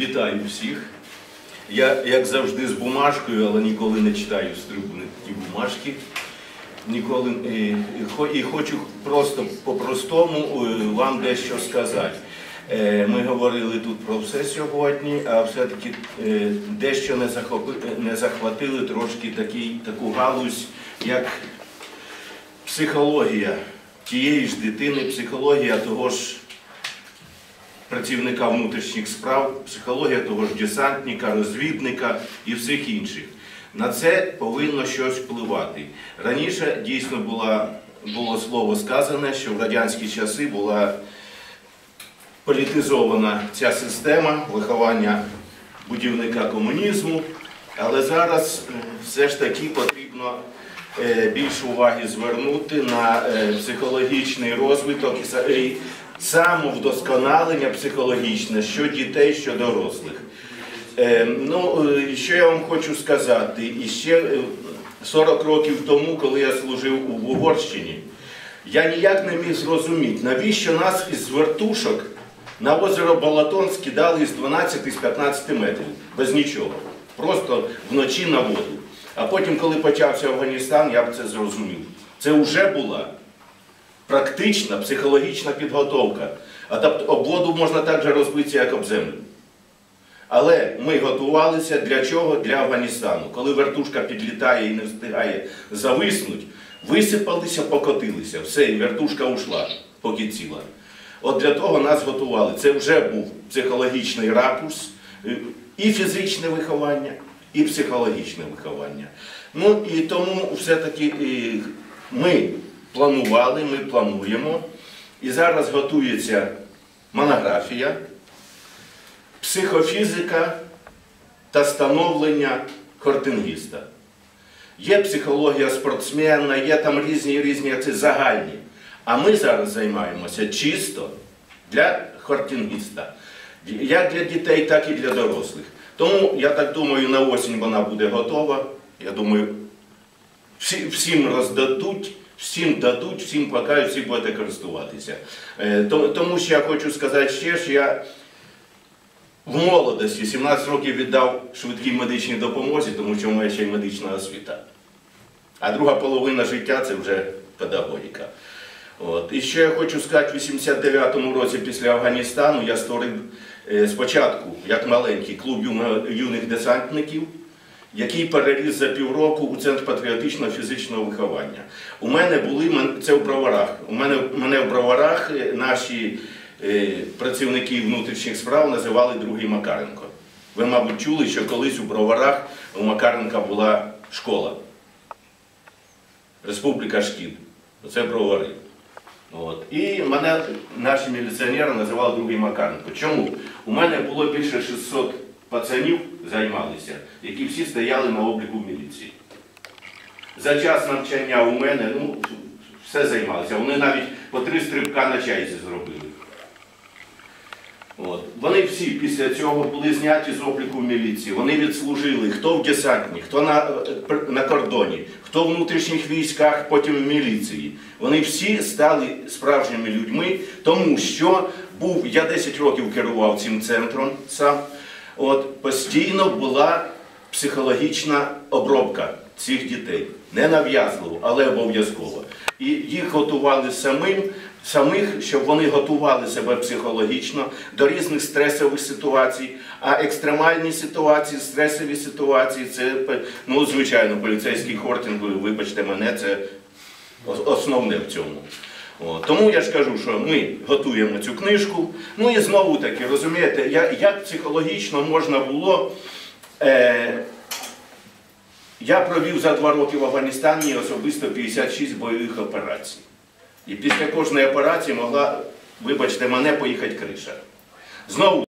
Вітаю всіх. Я, як завжди, з бумажкою, але ніколи не читаю з трибуни ті бумажки. Ніколи е, і, хочу просто по-простому е, вам дещо сказати. Е, Ми говорили тут про все сьогодні, а все-таки дещо не захопи- не захватили трошки такий, таку галузь, як психологія тієї ж дитини, психологія того ж працівника внутрішніх справ, психологія того ж десантника, розвідника і всіх інших. На це повинно щось впливати. Раніше дійсно була, було слово сказане, що в радянські часи була політизована ця система виховання будівника комунізму, але зараз е, все ж таки потрібно е, більше уваги звернути на е, психологічний розвиток і самовдосконалення психологічне що дітей, що дорослих. Е, Ну, е, що я вам хочу сказати, і ще е, 40 років тому, коли я служив у Угорщині, я ніяк не міг зрозуміти, навіщо нас із вертушок на озеро Балатон скидали з 12-15 метрів, без нічого. Просто вночі на воду. А потім, коли почався Афганістан, я б це зрозумів. Це вже була практична психологічна підготовка. А об воду можна так же розбитися, як об землю. Але ми готувалися для чого? Для Афганістану. Коли вертушка підлітає і не встигає зависнути, висипалися, покотилися. Все, і вертушка ушла, поки ціла. От для того нас готували. Це вже був психологічний ракурс, е, і фізичне виховання, і психологічне виховання. Ну і тому все-таки е, ми планували, ми плануємо. І зараз готується монографія психофізика та становлення хортингіста. Є психологія спортсмена, є там різні різні це загальні. А ми зараз займаємося чисто для хортингіста. Як для дітей, так і для дорослих. Тому я так думаю, на осінь вона буде готова. Я думаю, всі, всім роздадуть, всім дадуть, всім покажуть, всі будете користуватися. Е, Тому що я хочу сказати ще, що я в молодості 17 років віддав швидкій медичній допомозі, тому що в мене ще й медична освіта. А друга половина життя це вже педагогіка. От. І ще я хочу сказати, в 89-му році після Афганістану я створив е, спочатку, як маленький, клуб юних десантників, який переріс за півроку у центр патріотичного фізичного виховання. У мене були це в броварах. У мене, мене в броварах е, наші е, працівники внутрішніх справ називали другий Макаренко. Ви, мабуть, чули, що колись у броварах у Макаренка була школа. Республіка Шкіл. Оце бровари. От. І мене наші міліціонери називали другий Макаренко. Чому? У мене було більше 600 пацанів займалися, які всі стояли на обліку в міліції. За час навчання у мене ну, все займалися. Вони навіть по три стрибка на чайці зробили. От. Вони всі після цього були зняті з обліку в міліції. Вони відслужили хто в десантні, хто на, на кордоні, хто в внутрішніх військах, потім в міліції. Вони всі стали справжніми людьми, тому що був, я 10 років керував цим центром сам. От, постійно була психологічна обробка цих дітей. Не нав'язливо, але обов'язково. І їх готували самим, самих, щоб вони готували себе психологічно до різних стресових ситуацій. А екстремальні ситуації, стресові ситуації це, ну, звичайно, поліцейський хортинг, вибачте мене, це основне в цьому. О, тому я ж кажу, що ми готуємо цю книжку. Ну і знову таки, розумієте, я- як психологічно можна було. Е, я провів за два роки в Афганістані особисто 56 бойових операцій. І після кожної операції могла, вибачте мене, поїхати криша. Знову